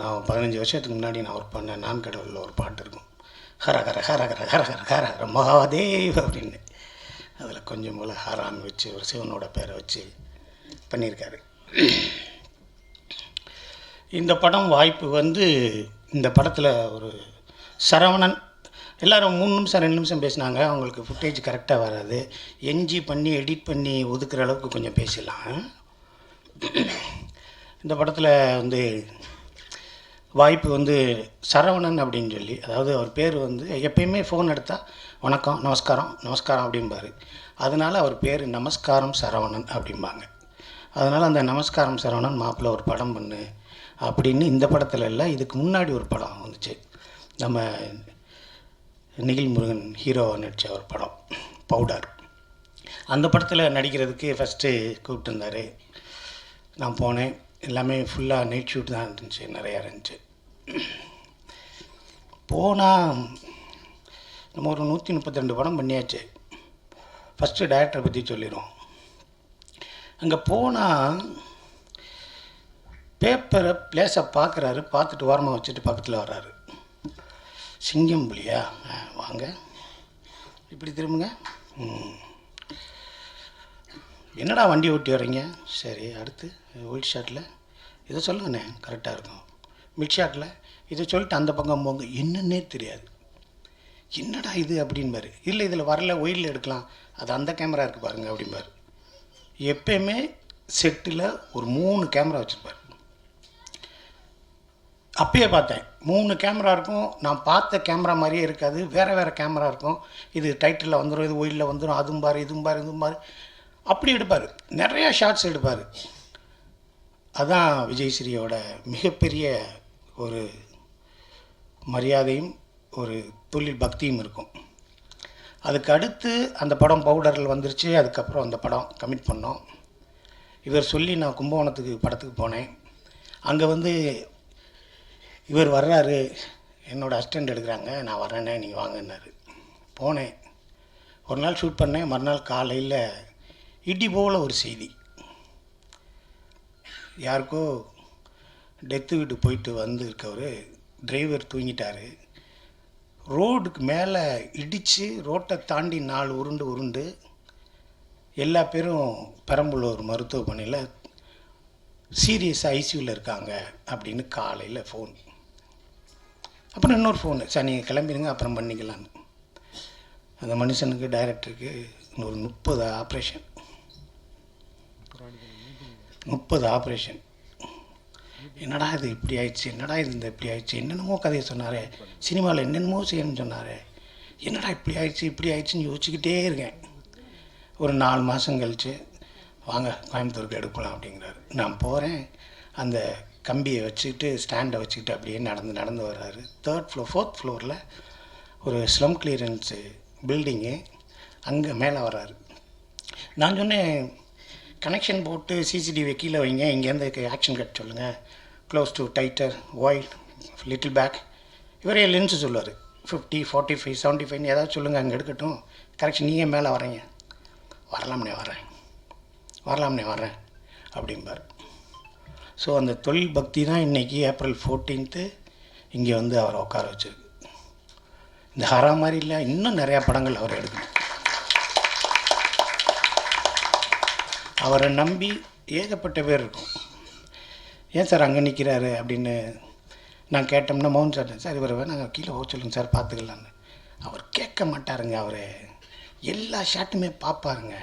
நான் பதினஞ்சு வருஷத்துக்கு முன்னாடி நான் ஒர்க் பண்ண நான் கடவுளில் ஒரு பாட்டு இருக்கும். ஹரஹர ஹரஹர ஹரஹர ஹரஹர மகாதேவ் அப்படின்னு. அதில் கொஞ்சம் போல் ஹரான் வச்சு ஒரு சிவனோட பேரை வச்சு பண்ணியிருக்காரு. இந்த படம் வாய்ப்பு வந்து இந்த படத்தில் ஒரு சரவணன் எல்லோரும் மூணு நிமிஷம் ரெண்டு நிமிஷம் பேசினாங்க. அவங்களுக்கு ஃபுட்டேஜ் கரெக்டாக வராது. எஞ்சி பண்ணி எடிட் பண்ணி ஒதுக்குற அளவுக்கு கொஞ்சம் பேசிடலாம். இந்த படத்தில் வந்து வாய்ப்பு வந்து சரவணன் அப்படின்னு சொல்லி அதாவது அவர் பேர் வந்து எப்பயுமே ஃபோன் எடுத்தால் வணக்கம் நமஸ்காரம் நமஸ்காரம் அப்படிம்பார். அதனால் அவர் பேர் நமஸ்காரம் சரவணன் அப்படிம்பாங்க. அதனால் அந்த நமஸ்காரம் சரவணன் மாப்பிள்ளை ஒரு படம் பண்ணு அப்படின்னு இந்த படத்தில் இல்லை இதுக்கு முன்னாடி ஒரு படம் வந்துச்சு. நம்ம நிகில் முருகன் ஹீரோவாக நடித்த ஒரு படம் பவுடர் அந்த படத்தில் நடிக்கிறதுக்கு ஃபஸ்ட்டு கூப்பிட்டுருந்தார். நான் போனேன் எல்லாமே ஃபுல்லாக நைட் ஷூட் தான் இருந்துச்சு நிறையா இருந்துச்சு. போனால் நம்ம ஒரு நூற்றி முப்பத்தி ரெண்டு படம் பண்ணியாச்சு. ஃபஸ்ட்டு டேரக்டரை பற்றி சொல்லிடுவோம் அங்கே போனால் பேப்பரை பிளேஸை பார்க்குறாரு பார்த்துட்டு ஓரமாக வச்சுட்டு பக்கத்தில் வர்றாரு. சிங்கம் புலியா? வாங்க. இப்படி திரும்புங்க. என்னடா வண்டி ஓட்டி வர்றீங்க? சரி அடுத்து ஒயிட் ஷாட்டில் இதை சொல்லுங்கண்ணே கரெக்டாக இருக்கும். மிட் ஷாட்டில் இதை சொல்லிட்டு அந்த பக்கம் போங்க. என்னன்னே தெரியாது. என்னடா இது அப்படின்பாரு. இல்லை இதில் வரல ஒயிலில் எடுக்கலாம். அது அந்த கேமரா இருக்குது பாருங்க அப்படிம்பார் எப்பயுமே செட்டில் ஒரு மூணு கேமரா வச்சுருப்பார். அப்பயே பார்த்தேன். மூணு கேமரா இருக்கும். நான் பார்த்த கேமரா மாதிரியே இருக்காது. வேறு வேறு கேமரா இருக்கும். இது டைட்டிலில் வந்துடும் இது ஒயிலில் வந்துடும் அதுவும் பாரு இதுவும் பாரு இதுவும் பாரு. அப்படி எடுப்பார். நிறையா ஷார்ட்ஸ் எடுப்பார். அதான் விஜய்ஸ்ரீயோட மிகப்பெரிய ஒரு மரியாதையும் ஒரு தொழில் பக்தியும் இருக்கும். அதுக்கு அடுத்து அந்த படம் பவுடரில் வந்துருச்சு அதுக்கப்புறம் அந்த படம் கமிட் பண்ணோம். இவர் சொல்லி நான் கும்பகோணத்துக்கு படத்துக்கு போனேன். அங்கே வந்து இவர் வர்றாரு என்னோடய அசிஸ்டண்ட் எடுக்கிறாங்க நான் வரேனே நீங்கள் வாங்கன்னாரு. போனேன். ஒரு நாள் ஷூட் பண்ணேன் மறுநாள் காலையில் இடி போல ஒரு செய்தி. யாருக்கோ டெத்து வீட்டு போயிட்டு வந்து இருக்கவர் டிரைவர் தூங்கிட்டாரு. ரோடுக்கு மேலே இடித்து ரோட்டை தாண்டி நாலு உருண்டு உருண்டு எல்லா பேரும் பெரம்பலூர் மருத்துவமனையில் சீரியஸ் ஐசியூவில் இருக்காங்க அப்படின்னு காலையில் ஃபோன் அப்புறம் இன்னொரு ஃபோனு சார் நீங்கள் கிளம்பிடுங்க அப்புறம் பண்ணிக்கலான்னு அந்த மனுஷனுக்கு டைரக்டருக்கு ஒரு முப்பது ஆப்ரேஷன் முப்பது ஆப்ரேஷன் என்னடா இது இப்படி ஆயிடுச்சு? என்னடா இது இந்த இப்படி ஆயிடுச்சு? என்னென்னமோ கதையை சொன்னார். சினிமாவில் என்னென்னமோ செய்யணும்னு சொன்னார். என்னடா இப்படி ஆயிடுச்சு இப்படி ஆயிடுச்சுன்னு யோசிச்சுக்கிட்டே இருக்கேன். ஒரு நாலு மாதம் கழிச்சு வாங்க கோயம்புத்தூருக்கு எடுக்கலாம் அப்படிங்கிறாரு. நான் போகிறேன் அந்த கம்பியை வச்சுக்கிட்டு ஸ்டாண்டை வச்சுக்கிட்டு அப்படியே நடந்து நடந்து வர்றாரு. தேர்ட் ஃப்ளோர் ஃபோர்த் ஃப்ளோரில் ஒரு ஸ்லம் கிளியரன்ஸு பில்டிங்கு அங்கே மேலே வர்றாரு. நான் சொன்னேன் கனெக்ஷன் போட்டு சிசிடிவி கீழே வைங்க இங்கேருந்து ஆக்ஷன் கட் சொல்லுங்கள் close to tighter wide little back இவரே லென்ஸு சொல்லுவார். Fifty forty five seventy five ஏதாவது சொல்லுங்கள் அங்கே எடுக்கட்டும். கரெக்ஷன் நீங்கள் மேலே வரீங்க வரலாம்னே வரேன் வரலாம்னே வரேன் அப்படிம்பார். ஸோ அந்த தொழில் பக்தி தான் இன்றைக்கி ஏப்ரல் ஃபோர்டீன்த்து இங்கே வந்து அவரை உட்கார வச்சிருக்கு. இந்த ஹரா மாதிரி இல்லை இன்னும் நிறையா படங்கள் அவர் எடுக்கணும். அவரை நம்பி ஏகப்பட்ட பேர் இருக்கும். ஏன் சார் அங்கே நிற்கிறாரு அப்படின்னு நான் கேட்டோம்னா மௌன் சார் சார் இவரை நாங்கள் கீழே போக சொல்லுங்க சார் பார்த்துக்கலான்னு அவர் கேட்க மாட்டாருங்க அவர். எல்லா ஷாட்டுமே பார்ப்பாருங்க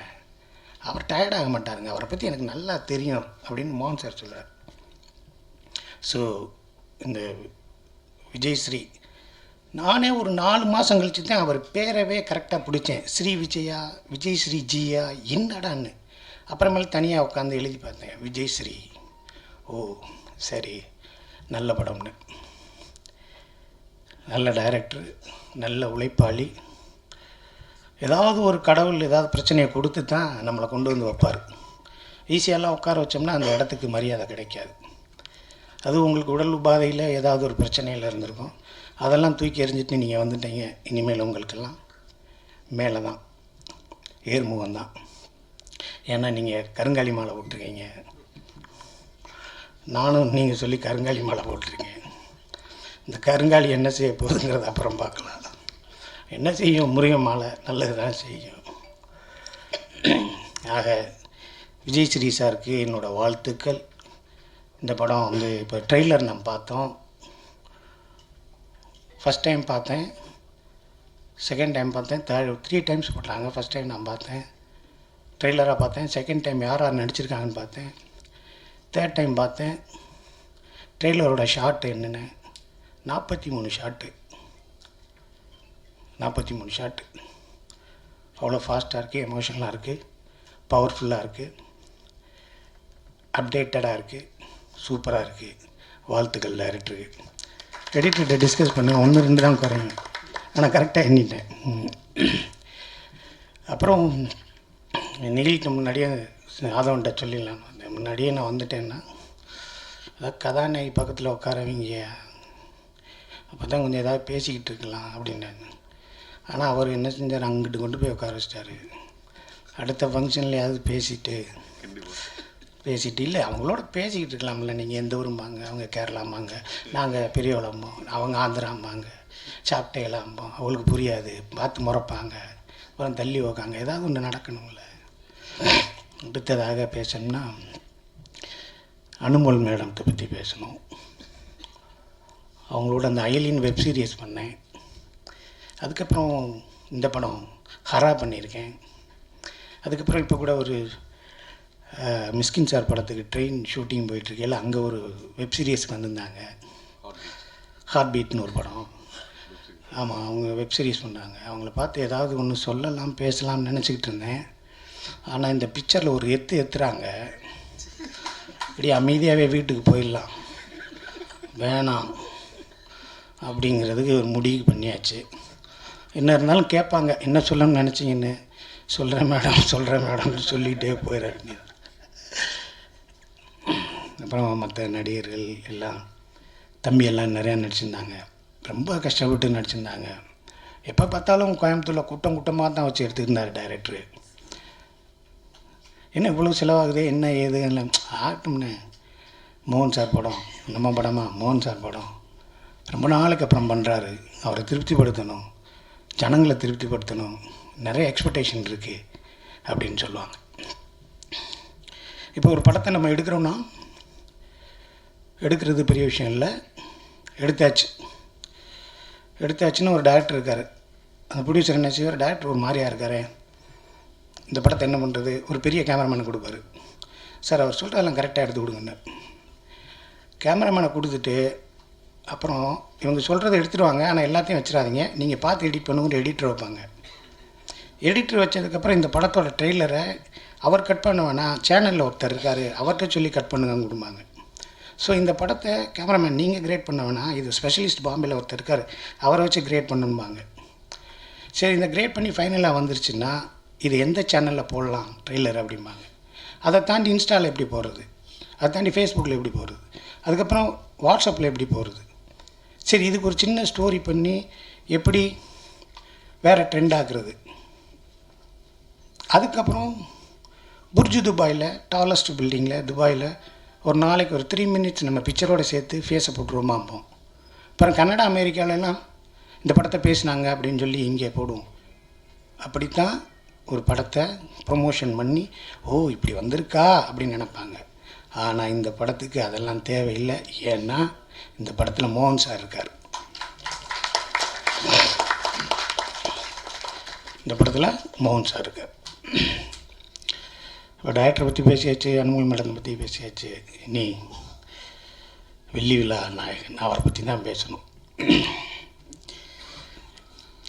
அவர் டயர்டாக மாட்டாருங்க. அவரை பற்றி எனக்கு நல்லா தெரியும் அப்படின்னு மோகன் சார் சொல்கிறார் ஸோ இந்த விஜய்ஸ்ரீ நானே ஒரு நாலு மாதம் கழிச்சு தான் அவர் பேரவே கரெக்டாக பிடிச்சேன். ஸ்ரீ விஜயா விஜய் ஸ்ரீ ஜியா என்னடான்னு. அப்புறமேல தனியாக உட்காந்து எழுதி பார்த்தேன் விஜய் ஸ்ரீ. ஓ சரி. நல்ல படம்னு. நல்ல டைரக்டர் நல்ல உழைப்பாளி. ஏதாவது ஒரு கடவுள் ஏதாவது பிரச்சனையை கொடுத்து தான் நம்மளை கொண்டு வந்து வைப்பார். ஈஸியெல்லாம் உட்கார வச்சோம்னா அந்த இடத்துக்கு மரியாதை கிடைக்காது. அது உங்களுக்கு உடல் உபாதையில் ஏதாவது ஒரு பிரச்சனையில் இருந்திருக்கும். அதெல்லாம் தூக்கி எறிஞ்சிட்டு நீங்கள் வந்துட்டீங்க. இனிமேல் உங்களுக்கெல்லாம் மேலே தான் ஏர்முகம் தான் ஏன்னா நீங்கள் கருங்காலி மாலை விட்டுருக்கீங்க நானும் நீங்கள் சொல்லி கருங்காலி மாலை போட்டிருக்கேன். இந்த கருங்காலி என்ன செய்ய போகுதுங்கிறத அப்புறம் பார்க்கலாம். என்ன செய்யும்? முருகன் மாலை நல்லது தான் செய்யும். ஆக விஜய் ஸ்ரீ சாருக்கு என்னோடய வாழ்த்துக்கள். இந்த படம் வந்து இப்போ ட்ரெய்லர் நான் பார்த்தோம். ஃபஸ்ட் டைம் பார்த்தேன். செகண்ட் டைம் பார்த்தேன். தேர்ட் த்ரீ டைம்ஸ் போட்டாங்க. ஃபஸ்ட் டைம் நான் பார்த்தேன். ட்ரெய்லராக பார்த்தேன். செகண்ட் டைம் யார் யார் நடிச்சிருக்காங்கன்னு பார்த்தேன். தேர்ட் டைம் பார்த்தேன் ட்ரெய்லரோட ஷார்ட் என்னென்ன நாற்பத்தி மூணு ஷாட்டு நாற்பத்தி மூணு ஷார்ட்டு அவ்வளோ ஃபாஸ்ட்டாக இருக்குது எமோஷனலாக இருக்குது பவர்ஃபுல்லாக இருக்குது அப்டேட்டடாக இருக்குது சூப்பராக இருக்குது வாழ்த்துக்கள் டேரக்டருக்கு எடிட்டர்கிட்ட டிஸ்கஸ் பண்ணுங்கள் ஒன்று ரெண்டு தான் குறையுங்க ஆனால் கரெக்டாக எண்ணிட்டேன் அப்புறம் நிகழ்ச்சிக்கு முன்னாடியே ஆதவன்கிட்ட சொல்லிடலாம். வந்தேன் முன்னாடியே நான் வந்துட்டேன்னா ஏதாவது கதாநாயகி பக்கத்தில் உட்காரவங்க. அப்போ தான் கொஞ்சம் ஏதாவது பேசிக்கிட்டு இருக்கலாம் அப்படின்னாங்க ஆனால் அவர் என்ன செஞ்சார்? அங்கிட்டு கொண்டு போய் உட்கார வச்சிட்டாரு. அடுத்த ஃபங்க்ஷன்லையாவது பேசிட்டு பேசிட்டு இல்லை அவங்களோட பேசிக்கிட்டு இருக்கலாம்ல. நீங்கள் எந்த ஊரும்பாங்க அவங்க கேரளாம்பாங்க நாங்கள் பெரியவளம்போம் அவங்க ஆந்திராம்பாங்க சாப்பிட்டேலாம்போம் அவங்களுக்கு புரியாது பார்த்து முறைப்பாங்க அப்புறம் தள்ளி வைக்காங்க ஏதாவது ஒன்று நடக்கணும்ல. அடுத்ததாக பேசணும்னா அனுமல் மேடம்க்கு பற்றி பேசணும். அவங்களோட அந்த அயலின் வெப் சீரிஸ் பண்ணேன். அதுக்கப்புறம் இந்த படம் ஹரா பண்ணியிருக்கேன். அதுக்கப்புறம் இப்போ கூட ஒரு மிஸ்கின் சார் படத்துக்கு ட்ரெயின் ஷூட்டிங் போயிட்டுருக்கையில் அங்கே ஒரு வெப் சீரியஸ்க்கு வந்திருந்தாங்க. ஹார்ட் பீட்னு ஒரு படம். ஆமாம் அவங்க வெப் சீரிஸ் பண்ணாங்க. அவங்கள பார்த்து ஏதாவது ஒன்று சொல்லலாம் பேசலாம்னு நினச்சிக்கிட்டு இருந்தேன். ஆனால் இந்த பிக்சரில் ஒரு எத்து எத்துறாங்க. இப்படி அமைதியாகவே வீட்டுக்கு போயிடலாம். வேணாம். அப்படிங்கிறதுக்கு ஒரு முடிவு பண்ணியாச்சு. என்ன இருந்தாலும் கேட்பாங்க. என்ன சொல்லணும்னு நினச்சிங்கன்னு. சொல்கிறேன் மேடம் சொல்கிறேன் மேடம்னு சொல்லிகிட்டே போயிட வேண்டியது. அப்புறம் மற்ற நடிகர்கள் எல்லாம் தம்பியெல்லாம் நிறையா நடிச்சிருந்தாங்க. ரொம்ப கஷ்டப்பட்டு நடிச்சிருந்தாங்க. எப்போ பார்த்தாலும் கோயம்புத்தூரில் கூட்டம் கூட்டமாக தான் வச்சு எடுத்துருந்தார் டைரக்டரு என்ன இவ்வளோ செலவாகுது? என்ன ஏது? இல்லை மோகன் சார் படம். நம்ம படமா? மோகன் சார் படம். ரொம்ப நாளைக்கு அப்புறம் பண்ணுறாரு அவரை திருப்திப்படுத்தணும். ஜனங்களை திருப்திப்படுத்தணும். நிறைய எக்ஸ்பெக்டேஷன் இருக்குது அப்படின்னு சொல்லுவாங்க. இப்போ ஒரு படத்தை நம்ம எடுக்கிறோன்னா எடுக்கிறது பெரிய விஷயம் இல்லை. எடுத்தாச்சு. எடுத்தாச்சுன்னு ஒரு டேரக்டர் இருக்கார். அந்த ப்ரொடியூசர் என்ன செய்வார்? டேரக்டர் ஒரு மாதிரியா இருக்காரு. இந்த படத்தை என்ன பண்ணுறது ஒரு பெரிய கேமராமேன் கொடுப்பாரு. சார் அவர் சொல்கிறதெல்லாம் கரெக்டாக எடுத்து கொடுங்கன்னு கேமராமேனை கொடுத்துட்டு அப்புறம் இவங்க சொல்கிறத எடுத்துடுவாங்க ஆனால் எல்லாத்தையும் வச்சிடாதீங்க. நீங்கள் பார்த்து எடிட் பண்ணுங்கிற எடிட்டர் வைப்பாங்க. எடிட்டர் வச்சதுக்கப்புறம் இந்த படத்தோட ட்ரெய்லரை அவர் கட் பண்ண வேணாம் சேனலில் ஒருத்தர் இருக்கார். அவர்கிட்ட சொல்லி கட் பண்ணுங்க கொடுப்பாங்க. ஸோ இந்த படத்தை கேமராமேன் நீங்கள் கிரேட் பண்ண வேணாம் இது ஸ்பெஷலிஸ்ட் பாம்பேல ஒருத்தர் இருக்கார். அவரை வச்சு கிரேட் பண்ணணும்பாங்க சரி இந்த கிரேட் பண்ணி ஃபைனலாக வந்துருச்சுன்னா இது எந்த சேனலில் போடலாம்? ட்ரெய்லர் அப்படிம்பாங்க. அதை தாண்டி இன்ஸ்டாவில் எப்படி போகிறது அதை தாண்டி ஃபேஸ்புக்கில் எப்படி போகிறது அதுக்கப்புறம் வாட்ஸ்அப்பில் எப்படி போகிறது சரி இதுக்கு ஒரு சின்ன ஸ்டோரி பண்ணி எப்படி வேறு ட்ரெண்ட் ஆகுறது அதுக்கப்புறம் புர்ஜு துபாயில் டாலஸ்ட் பில்டிங்கில் துபாயில் ஒரு நாளைக்கு ஒரு த்ரீ மினிட்ஸ் நம்ம பிக்சரோடு சேர்த்து ஃபேஸை போட்டுருவோமா போம் அப்புறம் கன்னடா அமெரிக்காவிலலாம் இந்த படத்தை பேசினாங்க அப்படின்னு சொல்லி இங்கே போடுவோம். அப்படித்தான் ஒரு படத்தை ப்ரொமோஷன் பண்ணி ஓ இப்படி வந்திருக்கா? அப்படின்னு நினைப்பாங்க. ஆனால் இந்த படத்துக்கு அதெல்லாம் தேவையில்லை. ஏன்னா இந்த படத்தில் மோகன் சார் இருக்கார். இந்த படத்தில் மோகன் சார் இருக்கார். இப்போ டேரக்டரை பற்றி பேசியாச்சு அனுமதி மேடம் பற்றி பேசியாச்சு. இனி வெள்ளி விழா நாயகன் அவரை பற்றி தான் பேசணும்.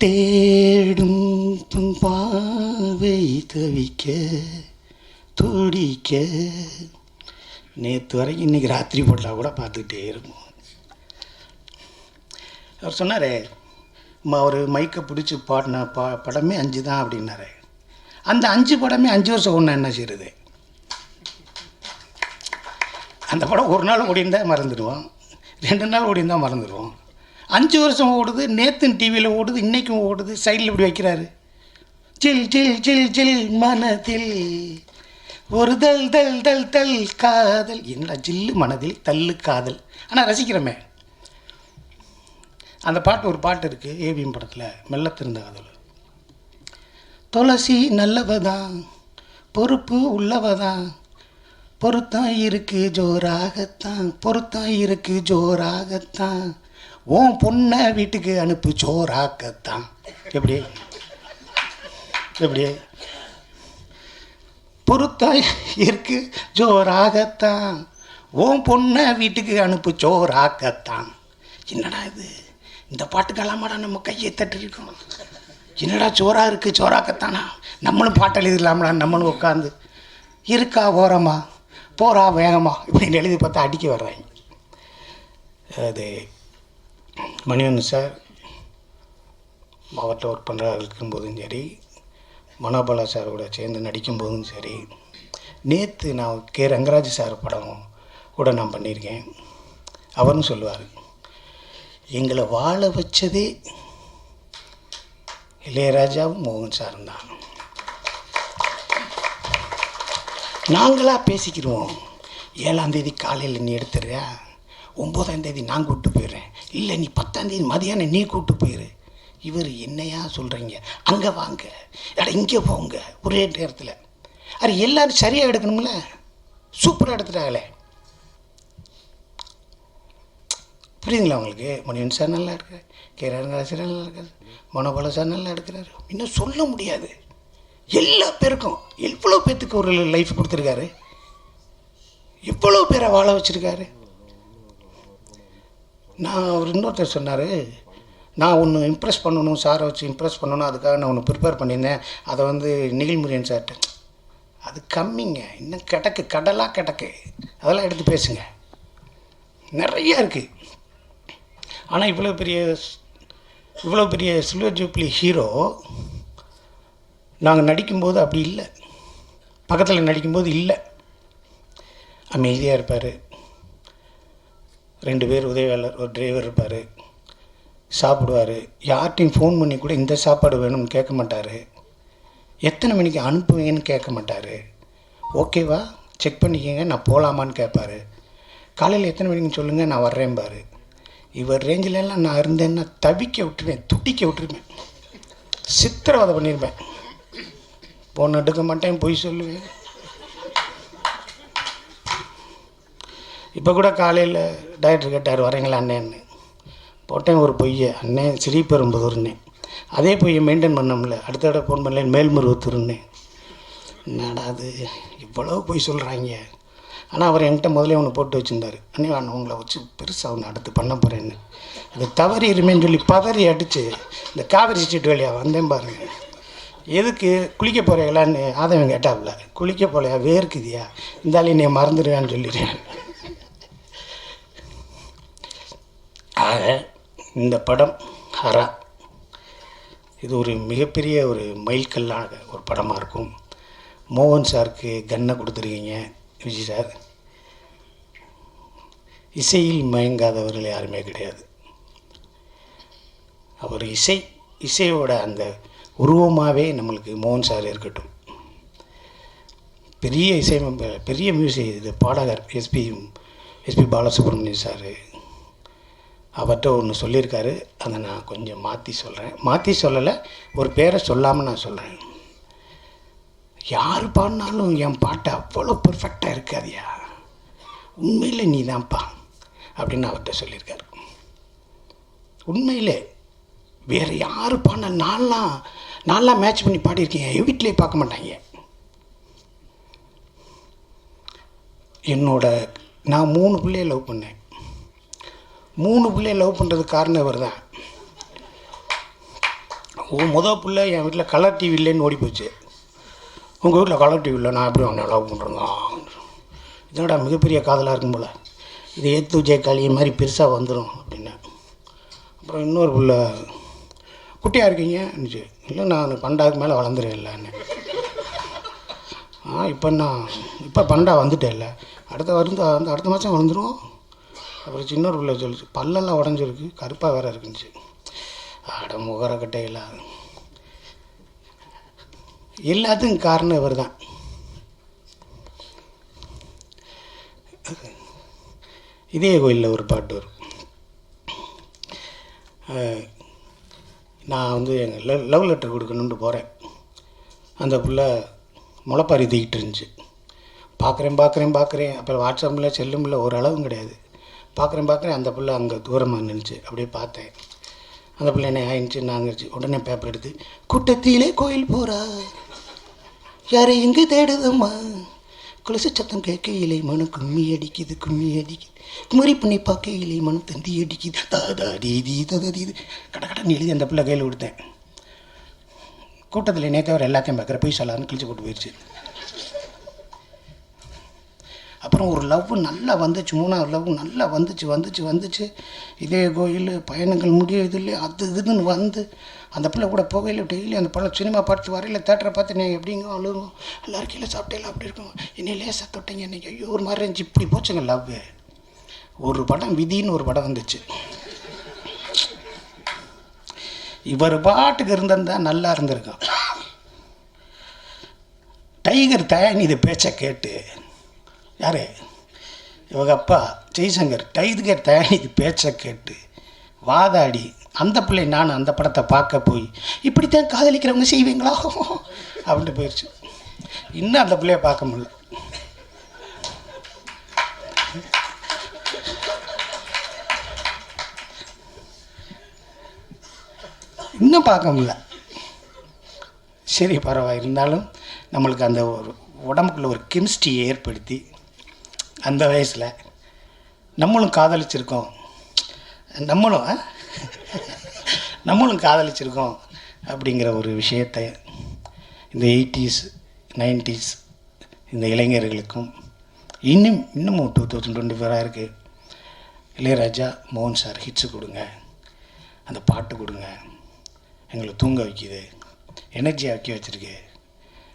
தேடும் தும் பார்வை தவிக்க துடிக்க. நேற்று வரைக்கும் இன்றைக்கி ராத்திரி போட்டால் கூட பார்த்துக்கிட்டே இருக்கும் அவர் சொன்னார் அவர் மைக்கை பிடிச்சி பாடின பா படமே அஞ்சு தான் அப்படின்னாரு. அந்த அஞ்சு படமே அஞ்சு வருஷம் ஒன்று என்ன செய்யுது அந்த படம் ஒரு நாள் ஓடிந்தா மறந்துடுவோம். ரெண்டு நாள் ஓடிந்தா மறந்துடுவோம். அஞ்சு வருஷம் ஓடுது நேத்துன்னு டிவியில் ஓடுது இன்றைக்கும் ஓடுது சைடில் இப்படி வைக்கிறாரு. சில் சில் சில் சில் மனதில் ஒரு தல் தல் தல் தல் காதல். என்னடா ஜில்லு மனதில் தள்ளு காதல். ஆனால் ரசிக்கிறோமே. அந்த பாட்டு ஒரு பாட்டு இருக்குது ஏவிஎம் படத்தில் மெல்ல திருந்த காதல். துளசி நல்லவதான் பொறுப்பு உள்ளவதான். பொருத்தம் இருக்கு ஜோராகத்தான். பொருத்தம் இருக்கு ஜோராகத்தான். உன் பொண்ணை வீட்டுக்கு அனுப்பு சோறாக்கத்தான். எப்படி? எப்படி? பொறுத்தாய் இருக்கு ஜோராகத்தான். உன் பொண்ணை வீட்டுக்கு அனுப்பு சோறாக்கத்தான். என்னடா இது? இந்த பாட்டுக்கெல்லாமாடா நம்ம கையை தட்டிருக்கோம் என்னடா சோறா இருக்குது சோறாக்கத்தானா? நம்மளும் பாட்டு எழுதிடலாம்டா நம்மளும் உட்காந்து இருக்கா ஓரமா? போறா வேகமா? இப்படின்னு எழுதி பார்த்தா அடிக்க வர்றாங்க. அது மணிவண்ணன் சார் மாவட்ட ஒர்க் பண்ணுறா இருக்கும்போதும் சரி மனோபாலா சார் கூட சேர்ந்து நடிக்கும்போதும் சரி நேற்று நான் கே. ரங்கராஜ் சார் படம் கூட நான் பண்ணியிருக்கேன். அவரும் சொல்லுவார் எங்களை வாழ வச்சதே இளையராஜாவும் மோகன் சாரும் தான். நாங்களாக பேசிக்கிடுவோம் ஏழாம் தேதி காலையில் நீ எடுத்துடுறியா? ஒம்போதாந்தேதி நான் கூப்பிட்டு போயிடுறேன். இல்லை நீ பத்தாந்தேதி மதியானம் நீ கூப்பிட்டு போயிரு. இவர் என்னையா சொல்கிறீங்க அங்கே வாங்க. அட இங்கே போங்க. ஒரே நேரத்தில். அது எல்லாரும் சரியாக எடுக்கணும்ல? சூப்பராக எடுத்துட்டாங்களே. புரியுதுங்களா உங்களுக்கு? மணிவன் சார் நல்லா இருக்கார். கே. சார் நல்லா இருக்கார். மனோபால சார் நல்லா எடுக்கிறாரு. இன்னும் சொல்ல முடியாது. எல்லா பேருக்கும். எவ்வளோ பேர்த்துக்கு ஒரு லைஃப் கொடுத்துருக்காரு? எவ்வளோ பேரை வாழ வச்சுருக்காரு? நான் அவர் இன்னொருத்தர் சொன்னார் நான் ஒன்று இம்ப்ரெஸ் பண்ணணும் சாரை வச்சு இம்ப்ரெஸ் பண்ணணும் அதுக்காக நான் ஒன்று ப்ரிப்பேர் பண்ணியிருந்தேன். அதை வந்து நிகில்முரியன் சார்கிட்ட அது கம்மிங்க. இன்னும் கிடக்கு. கடலாக கிடக்கு. அதெல்லாம் எடுத்து பேசுங்க. நிறையா இருக்குது ஆனால் இவ்வளோ பெரிய இவ்வளோ பெரிய சில்வர் ஜூப்ளி ஹீரோ நாங்கள் நடிக்கும்போது அப்படி இல்லை. பக்கத்தில் நடிக்கும்போது இல்லை. அமைதியாக இருப்பார். ரெண்டு பேர் உதவியாளர் ஒரு டிரைவர் இருப்பார். சாப்பிடுவார். யார்கிட்டையும் ஃபோன் பண்ணி கூட இந்த சாப்பாடு வேணும்னு கேட்க மாட்டார். எத்தனை மணிக்கு அனுப்புவீங்கன்னு கேட்க மாட்டார். ஓகேவா செக் பண்ணிக்கோங்க நான் போகலாமான்னு கேட்பார். காலையில் எத்தனை மணிக்கு சொல்லுங்கள் நான் வர்றேன் பாரு இவர் ரேஞ்சிலெல்லாம் நான் இருந்தேன்னா தவிக்க விட்டுருவேன் துடிக்க விட்டுருவேன். சித்திரவதை பண்ணியிருப்பேன் போன் எடுக்க மாட்டேன் பொய் சொல்லுவேன். இப்போ கூட காலையில் டாக்டர் கேட்டார் வரீங்களா அண்ணேன்னு? போட்டேன் ஒரு பொய்யை. அண்ணன் ஸ்ரீபெரும்புதூர்னே அதே பொய்யை மெயின்டைன் பண்ணோம்ல. அடுத்த தடவை ஃபோன் பண்ணல மேல்மருவத்தூர்னே என்னடா அது? இவ்வளோ பொய் சொல்கிறாங்க ஆனால் அவர் என்கிட்ட முதல்ல ஒன்று போட்டு வச்சுருந்தார். அண்ணே நான் உங்களை வச்சு பெருசாக ஒன்று அடுத்து பண்ண போகிறேன்னு அது தவறி இருமேன்னு சொல்லி பதறி அடித்து இந்த காவிரி ஸ்ட்ரீட் வழியாக வந்தேன் பாருங்கள் எதுக்கு? குளிக்க போகிறீங்களான்னு ஆதவன் கேட்டாப்புல குளிக்க போகலையா வேர்க்குதியா? இருந்தாலும் நீ மறந்துடுவேன்னு சொல்லிடுறேன் ஆக இந்த படம் ஹரா இது ஒரு மிகப்பெரிய ஒரு மைல்கல்லான ஒரு படமாக இருக்கும். மோகன் சாருக்கு கன்னை கொடுத்துருக்கீங்க விஜய் சார். இசையில் மயங்காதவர்கள் யாருமே கிடையாது. அவர் இசை இசையோட அந்த உருவமாகவே நம்மளுக்கு மோகன் சார் இருக்கட்டும். பெரிய இசை பெரிய மியூசிக் இது பாடகர் எஸ்பி எஸ்பி பாலசுப்ரமணியன் சார். அவர்கிட்ட ஒன்று சொல்லியிருக்காரு. அதை நான் கொஞ்சம் மாற்றி சொல்கிறேன் மாற்றி சொல்லலை ஒரு பேரை சொல்லாமல் நான் சொல்கிறேன் யார் பாடினாலும் என் பாட்டு அவ்வளோ பர்ஃபெக்டாக இருக்காதியா உண்மையில் நீ தான்ப்பா அப்படின்னு அவர்கிட்ட சொல்லியிருக்காரு. உண்மையிலே வேறு யார் பாடின நான்லாம் நான்லாம் மேட்ச் பண்ணி பாடியிருக்கேன். என் வீட்டிலே பார்க்க மாட்டாங்க. என்னோட நான் மூணு பிள்ளைய லவ் பண்ணேன். மூணு பிள்ளைய லவ் பண்ணுறதுக்கு காரணம் இவர் தான் முதல் பிள்ளை என் வீட்டில் கலர் டிவி இல்லைன்னு ஓடி போச்சு. உங்கள் வீட்டில் கலர் டிவி இல்லை நான் எப்படி அவனை லவ் பண்ணுறேங்க இதனடா மிகப்பெரிய காதலாக இருக்கும் போல். இது ஏத்து ஜெய காளியை மாதிரி பெருசாக வந்துடும் அப்படின்னு. அப்புறம் இன்னொரு பிள்ளை குட்டியாக இருக்கீங்க? இல்லை நான் பண்டாவுக்கு மேலே வளர்ந்துறேன் இல்லைன்னு ஆ இப்போ நான் இப்போ பண்டா வந்துட்டேன் இல்லை அடுத்த வருந்த வந்து அடுத்த மாதம் வளர்ந்துருவோம் அப்புறம் சின்ன ஒரு பிள்ளை சொல்லிச்சு பல்லெல்லாம் உடஞ்சிருக்கு கருப்பாக வேற இருக்குந்துச்சு அட முகர கட்டையில் எல்லாத்துக்கும் காரணம் இவர் தான் இதே கோயிலில் ஒரு பாட்டு வரும். நான் வந்து எங்கள் லவ் லவ் லெட்டர் கொடுக்கணுன்ட்டு போகிறேன் அந்த புள்ள முளைப்பாரி தூக்கிட்டு இருந்துச்சு. பார்க்குறேன் பார்க்குறேன் பார்க்குறேன் அப்புறம் வாட்ஸ்அப்பில் செல்லுமில்ல ஓரளவும் கிடையாது. பார்க்குறேன் பார்க்குறேன் அந்த பிள்ளை அங்கே தூரமாக நின்றுச்சு அப்படியே பார்த்தேன். அந்த பிள்ளை என்ன ஆயிடுச்சு நாங்கிருச்சு உடனே பேப்பர் எடுத்து கூட்டத்திலே கோயில் போகிறா யாரை எங்கே தேடுதம்மா குலசு சத்தம் கேட்கையிலே மனு கும்மி அடிக்குது கும்மி அடிக்குது. குமரி பண்ணி பார்க்கையிலே மனு தந்தி அடிக்குது. தாதா தீதி ததீது கட கடன்னு எழுதி அந்த பிள்ளை கையில் கொடுத்தேன். கூட்டத்தில் நேற்று அவர் எல்லாத்தையும் பார்க்குற போய் சொல்லான்னு கிழிச்சு போட்டு போயிடுச்சு அப்புறம் ஒரு லவ் நல்லா வந்துச்சு மூணாவது லவ் நல்லா வந்துச்சு வந்துச்சு வந்துச்சு. இதே கோயில் பயணங்கள் முடியுது இல்லையா அது இதுன்னு வந்து அந்த பிள்ளை கூட போகையில் டெய்லி அந்த படம் சினிமா பார்த்து வரையில் தேட்டரை பார்த்து நீ எப்படிங்க அழுகும் எல்லாரும் கீழே சாப்பிட்டேல அப்படி இருக்கும். என்னை லேசாக தொட்டீங்க இன்றைக்கி ஐயோ ஒரு மாதிரி இருந்துச்சு இப்படி போச்சுங்க லவ் ஒரு படம் விதின்னு ஒரு படம் வந்துச்சு. இவர் பாட்டுக்கு இருந்திருந்தா நல்லா இருந்திருக்கும். டைகர் தயானி இதை பேச்சை கேட்டு யார்? இவங்க அப்பா ஜெய்சங்கர் டைகர் தயானி பேச்சை கேட்டு வாதாடி அந்த பிள்ளை நான் அந்த படத்தை பார்க்க போய் இப்படித்தான் காதலிக்கிறவங்க செய்வீங்களா? அப்படின்ட்டு போயிடுச்சு இன்னும் அந்த பிள்ளைய பார்க்க முடியல. இன்னும் பார்க்க முடியல. சரி பரவாயில்ல. இருந்தாலும் நம்மளுக்கு அந்த ஒரு உடம்புக்குள்ள ஒரு கெமிஸ்ட்ரியை ஏற்படுத்தி அந்த வயசில் நம்மளும் காதலிச்சிருக்கோம். நம்மளும் நம்மளும் காதலிச்சிருக்கோம் அப்படிங்கிற ஒரு விஷயத்தை இந்த எயிட்டிஸ் நைன்டிஸ் இந்த இளைஞர்களுக்கும் இன்னும் இன்னமும் டூ தௌசண்ட் டுவெண்ட்டி ஃபோராக இருக்குது இளையராஜா மோகன் சார் ஹிட்ஸு கொடுங்க. அந்த பாட்டு கொடுங்க. எங்களை தூங்க வைக்கிது. எனர்ஜி ஆக்கி வச்சுருக்கு.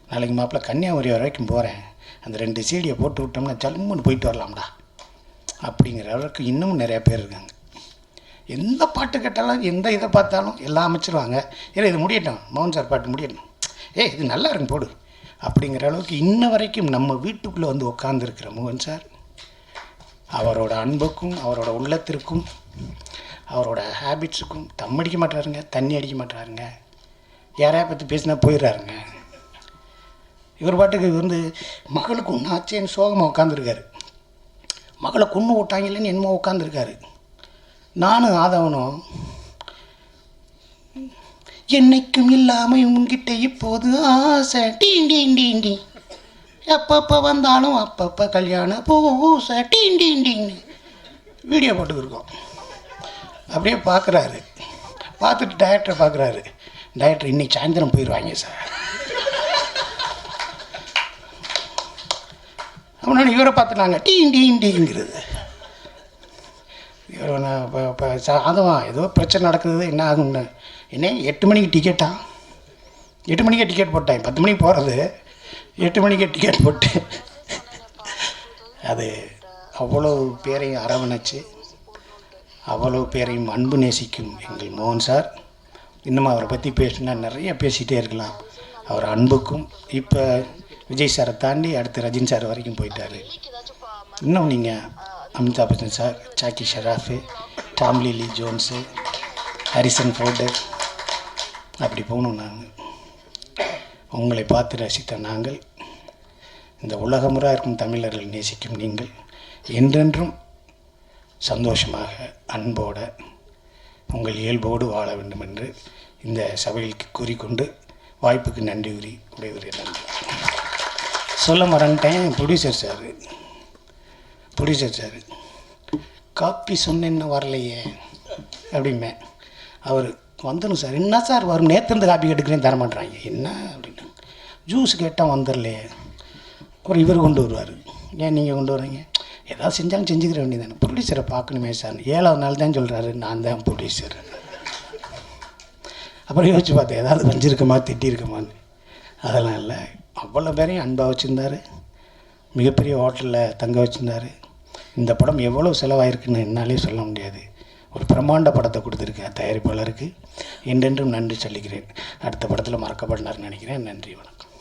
நாளைக்கு மாப்பிள்ள கன்னியாகுமரி வரைக்கும் போகிறேன் அந்த ரெண்டு சீடியை போட்டு விட்டோம்னா ஜல்முன்னு போயிட்டு வரலாம்டா. அப்படிங்கிற அளவுக்கு இன்னமும் நிறையா பேர் இருக்காங்க. எந்த பாட்டு கேட்டாலும் எந்த இதை பார்த்தாலும் எல்லாம் அமைச்சிருவாங்க. ஏன்னா இது முடியட்டும். மோகன் சார் பாட்டு முடியட்டும். ஏய் இது நல்லா இருக்கும் போடு. அப்படிங்கிற அளவுக்கு இன்ன வரைக்கும் நம்ம வீட்டுக்குள்ளே வந்து உட்காந்துருக்கிற மோகன் சார் அவரோட அன்புக்கும் அவரோட உள்ளத்திற்கும் அவரோட ஹேபிட்ஸுக்கும் தம் அடிக்க மாட்டாருங்க தண்ணி அடிக்க மாட்டாருங்க. யாரையா பற்றி பேசினா போயிடுறாருங்க. இவர் பாட்டுக்கு வந்து மகளுக்கு ஒன்றாச்சேன்னு சோகமாக உட்காந்துருக்காரு மகளை கொன்று விட்டாங்கலன்னு என்னமோ உட்காந்துருக்காரு நானும் ஆதவனும் என்னைக்கும் இல்லாமல் உங்ககிட்ட இப்போது ஆசை. டீன் டீன் டீன் டீ. எப்பப்போ வந்தாலும் அப்பப்போ கல்யாணம் பூசை. டீன் டீன் டீன் வீடியோ போட்டுக்கிருக்கோம். அப்படியே பார்க்குறாரு பார்த்துட்டு டைரக்டரை பார்க்குறாரு டைரக்டர் இன்னைக்கு சாயந்தரம் போயிடுவாங்க சார் அவனோட இவரை பார்த்துட்டாங்க. நாங்கள் டீன் டீன் டீங்கிறது. இவர் இப்போ அதுவும் ஏதோ பிரச்சனை நடக்குது என்ன ஆகும்னு. என்ன எட்டு மணிக்கு டிக்கெட்டா எட்டு மணிக்கே டிக்கெட் போட்டேன். பத்து மணிக்கு போகிறது எட்டு மணிக்கே டிக்கெட் போட்டு அது அவ்வளோ பேரையும் அரவணைச்சு அவ்வளோ பேரையும் அன்பு நேசிக்கும் எங்கள் மோகன் சார். இன்னும் அவரை பற்றி பேசினா நிறைய பேசிகிட்டே இருக்கலாம். அவர் அன்புக்கும் இப்போ விஜய் சாரை தாண்டி அடுத்து ரஜினி சார் வரைக்கும் போயிட்டார். இன்னும் நீங்கள் Amitabh Bachchan sir Jackie Shroff Tom Lee Jones Harrison Ford அப்படி போகணும் நாங்கள் உங்களை பார்த்து ரசித்த நாங்கள் இந்த உலகமுறாக இருக்கும் தமிழர்கள் நேசிக்கும் நீங்கள் என்றென்றும் சந்தோஷமாக அன்போட உங்கள் இயல்போடு வாழ வேண்டும் என்று இந்த சபையில் கூறிக்கொண்டு வாய்ப்புக்கு நன்றி கூறி விடைபெறுகிறேன். நன்றி சொல்ல மறந்துட்டேன். Producer sir producer sir copy சொன்னேன்னு வரலையே அப்படிமே அவர் வந்துடும் சார் என்ன சார் வரும்? நேற்று காப்பி கேட்டுக்கிறேன் தரமாட்டுறாங்க என்ன அப்படின்னு. ஜூஸ் கேட்டால் வந்துடலையே அப்புறம் இவர் கொண்டு வருவார். ஏன் நீங்கள் கொண்டு வரீங்க ஏதாவது செஞ்சாலும் செஞ்சுக்கிற வேண்டியதானே ப்ரொடியூசரை பார்க்கணுமே சார் ஏழாவது நாள் தான் சொல்கிறாரு நான் தான் ப்ரொடியூசர் அப்புறம் யோசிச்சு பார்த்தேன் ஏதாவது வஞ்சிருக்கமா? திட்டிருக்கமான்னு. அதெல்லாம் இல்லை. அவ்வளோ பேரையும் அன்பாக வச்சுருந்தாரு. மிகப்பெரிய ஹோட்டலில் தங்க வச்சுருந்தாரு. இந்த படம் எவ்வளோ செலவாயிருக்குன்னு என்னாலே சொல்ல முடியாது. ஒரு பிரம்மாண்ட படத்தை கொடுத்துருக்கேன் தயாரிப்பாளருக்கு. என்றென்றும் நன்றி சொல்லிக்கிறேன். அடுத்த படத்தில் மறக்கப்படலார்னு நினைக்கிறேன். நன்றி வணக்கம்.